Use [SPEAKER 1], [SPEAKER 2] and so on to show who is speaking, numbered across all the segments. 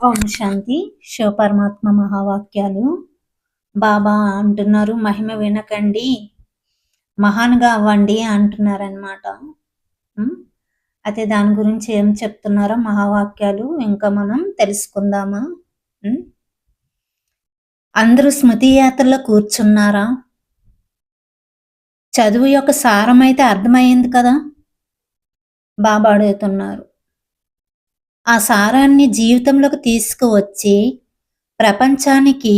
[SPEAKER 1] ఓం శాంతి. శివపరమాత్మ మహావాక్యాలు. బాబా అంటున్నారు మహిమ వినకండి. మహాన్గా అవ్వండి అంటున్నారనమాట అయితే దాని గురించి ఏం చెప్తున్నారో మహావాక్యాలు ఇంకా మనం తెలుసుకుందామా? అందరూ స్మృతి యాత్రలో కూర్చున్నారా? చదువు యొక్క సారం అయితే అర్థమైంది కదా? బాబా అడుగుతున్నారు. ఆ సారాన్ని జీవితంలోకి తీసుకువచ్చి ప్రపంచానికి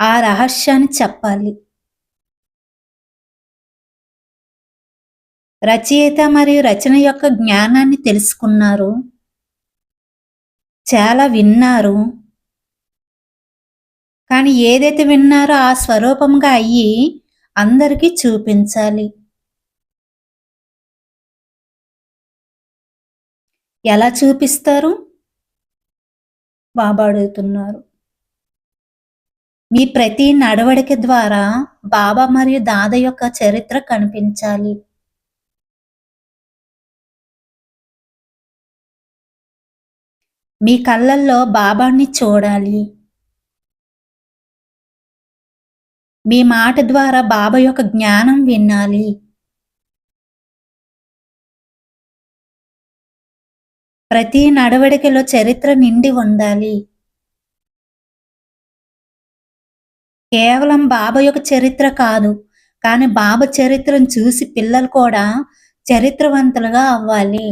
[SPEAKER 1] ఆ రహస్యాన్ని చెప్పాలి. రచయిత మరియు రచన యొక్క జ్ఞానాన్ని తెలుసుకున్నారు. చాలా విన్నారు. కానీ ఏదైతే విన్నారో ఆ స్వరూపంగా అయ్యి అందరికీ చూపించాలి. ఎలా చూపిస్తారు? బాబా మీ ప్రతి నడవడిక ద్వారా బాబా మరియు దాద యొక్క చరిత్ర కనిపించాలి. మీ కళ్ళల్లో బాబాని చూడాలి. మీ మాట ద్వారా బాబా యొక్క జ్ఞానం వినాలి. ప్రతి నడవడికలో చరిత్ర నిండి ఉండాలి. కేవలం బాబా యొక్క చరిత్ర కాదు కానీ బాబా చరిత్రను చూసి పిల్లలు కూడా చరిత్రవంతులుగా అవ్వాలి.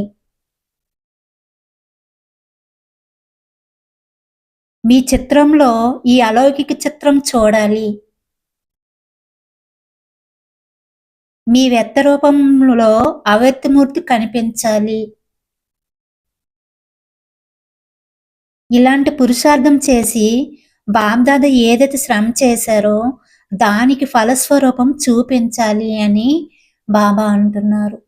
[SPEAKER 1] మీ చిత్రంలో ఈ అలౌకిక చిత్రం చూడాలి. మీ వ్యక్త రూపంలో అవ్యక్తమూర్తి కనిపించాలి. ఇలాంటి పురుషార్థం చేసి బాబ్దాద ఏదైతే శ్రమ చేశారో దానికి ఫలస్వరూపం చూపించాలి అని బాబా అంటున్నారు.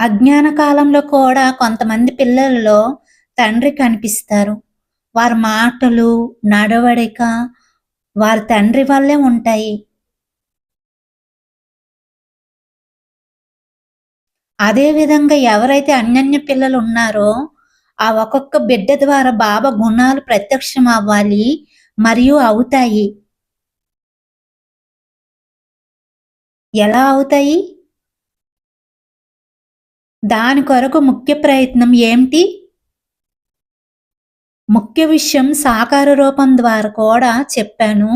[SPEAKER 1] అజ్ఞాన కాలంలో కూడా కొంతమంది పిల్లలలో తండ్రి కనిపిస్తారు. వారి మాటలు నడవడిక వారి తండ్రి వల్లే ఉంటాయి. అదేవిధంగా ఎవరైతే అన్యన్య పిల్లలు ఉన్నారో ఆ ఒక్కొక్క బిడ్డ ద్వారా బాబా గుణాలు ప్రత్యక్షం అవ్వాలి మరియు అవుతాయి. ఎలా అవుతాయి? దాని కొరకు ముఖ్య ప్రయత్నం ఏమిటి? ముఖ్య విషయం సాకార రూపం ద్వారా కూడా చెప్పాను.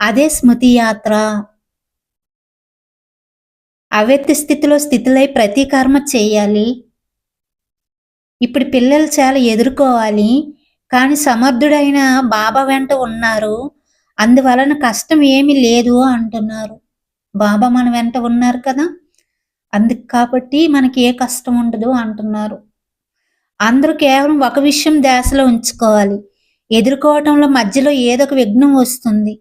[SPEAKER 1] అదే స్మృతి యాత్ర. అవ్యక్త స్థితిలో స్థితిలై ప్రతి కర్మ చేయాలి. ఇప్పుడు పిల్లలు చాలా ఎదుర్కోవాలి. కానీ సమర్థుడైన బాబా వెంట ఉన్నారు. అందువలన కష్టం ఏమీ లేదు అంటున్నారు. బాబా మన వెంట ఉన్నారు కదా? అందుకు కాబట్టి మనకి ఏ కష్టం ఉండదు అంటున్నారు. అందరూ కేవలం ఒక విషయం దేశలో ఉంచుకోవాలి. ఎదుర్కోవటంలో మధ్యలో ఏదో ఒక విఘ్నం వస్తుంది.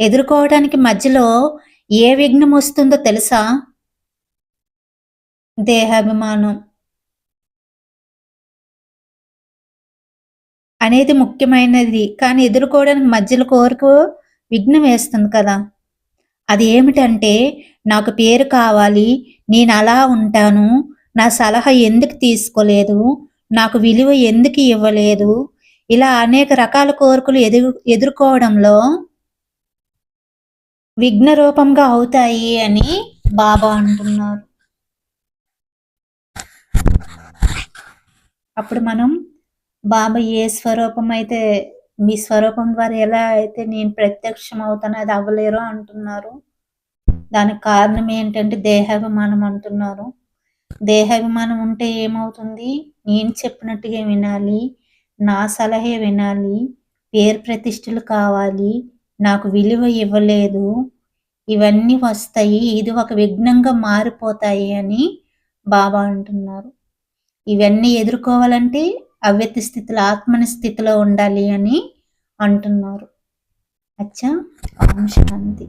[SPEAKER 1] ఎదుర్కోవడానికి మధ్యలో ఏ విఘ్నం వస్తుందో తెలుసా? దేహాభిమానం అనేది ముఖ్యమైనది. కానీ ఎదుర్కోవడానికి మధ్యలో కోరిక విఘ్నం వేస్తుంది కదా. అది ఏమిటంటే నాకు పేరు కావాలి నేను అలా ఉంటాను నా సలహా ఎందుకు తీసుకోలేదు నాకు విలువ ఎందుకు ఇవ్వలేదు ఇలా అనేక రకాల కోరికలు ఎదురు ఎదుర్కోవడంలో విఘ్న రూపంగా అవుతాయి అని బాబా అంటున్నారు. అప్పుడు మనం బాబా ఏ స్వరూపం అయితే మీ స్వరూపం ద్వారా ఎలా అయితే నేను ప్రత్యక్షం అవుతాను అది అవ్వలేరు అంటున్నారు. దానికి కారణం ఏంటంటే దేహాభిమానం అంటున్నారు. దేహాభిమానం ఉంటే ఏమవుతుంది? నేను చెప్పినట్టుగా వినాలి నా సలహే వినాలి పేరు ప్రతిష్టలు కావాలి నాకు విలువ ఇవ్వలేదు ఇవన్నీ వస్తాయి ఇది ఒక విఘ్నంగా మారిపోతాయి అని బాబా అంటున్నారు. ఇవన్నీ ఎదుర్కోవాలంటే అవ్యక్త స్థితిలో ఆత్మని స్థితిలో ఉండాలి అని అంటున్నారు. అచ్చా శాంతి